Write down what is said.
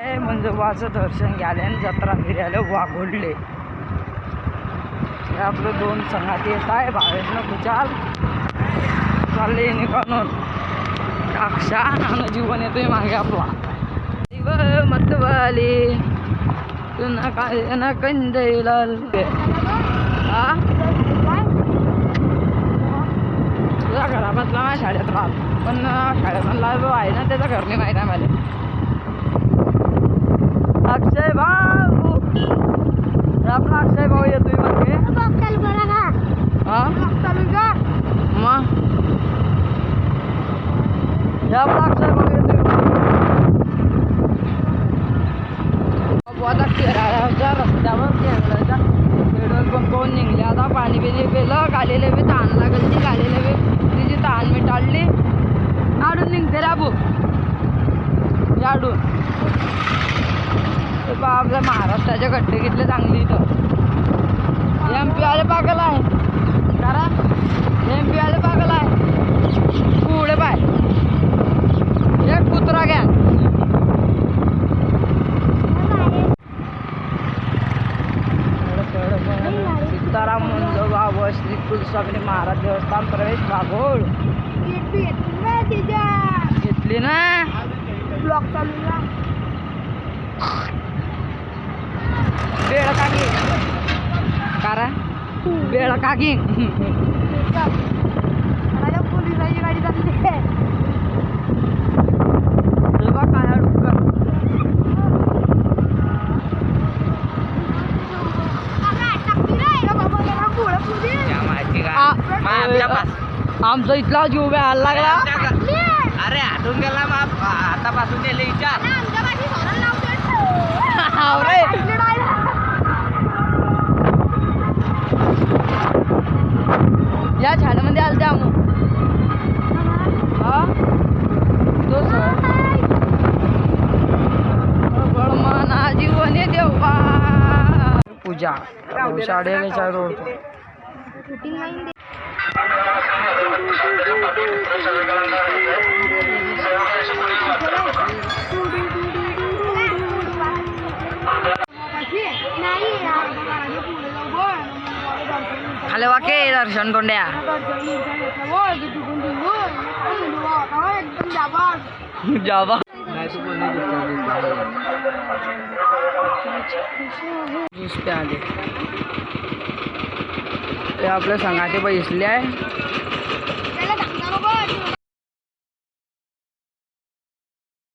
हे मंजोबाचं दर्शन घ्याले आणि जत्रा फिरायला वाघोडले. हे आपलं दोन संघात येत आहे भावेशनं खुचाल चालले निघून अक्षा आणि जीवन येतोय मागे आपला. शिव मतवाली तुना काय ना कंदैलाल. हा तुझा घरापासला माझ्या शाळेत राहत पण शाळेमधला आहे ना त्याचं घर नाही माहीत आहे मला अक्षय भाऊ आपला अक्षय भाऊ येतोय मागे. हा? मग हे आपला अक्षय भाऊ येतोय आता खेळायच्या रस्त्यावर खेळायच्या खेळत पण कोण निघले आता पाणी बिणी पेलं गालेले बी ताण लागल ती गालेले बी तिची ताण मिटाळली आडून निघते रे बाबू आडून. ते बा आपल्या महाराष्ट्राचे गड्डे घेतले चांगली इथं. एम पी आले पागल आहे. करा. एम पी आले पागल आहे. पुढे पाय. एक कुत्रा घ्या. सीताराम मंजोबा व श्री कुलस्वामी महाराज देवस्थान प्रवेश बाभोळ घेतली ना? ब्लॉक चालू बेळ काकी कारा? बेळ काकी माझ्या पोलिसाची गाडी चालली आमचा इथला जीव व्यायला लागला. अरे आठवून गेला मग आतापासून गेले विचार. या झाडामध्ये आलते आमू हा? तो मना जीवन देवा. पूजा. शाळेच्या रोड आले हलवाके दर्शन कोंड्या जावा. आले ते आपल्या संघाचे पैसले आहे.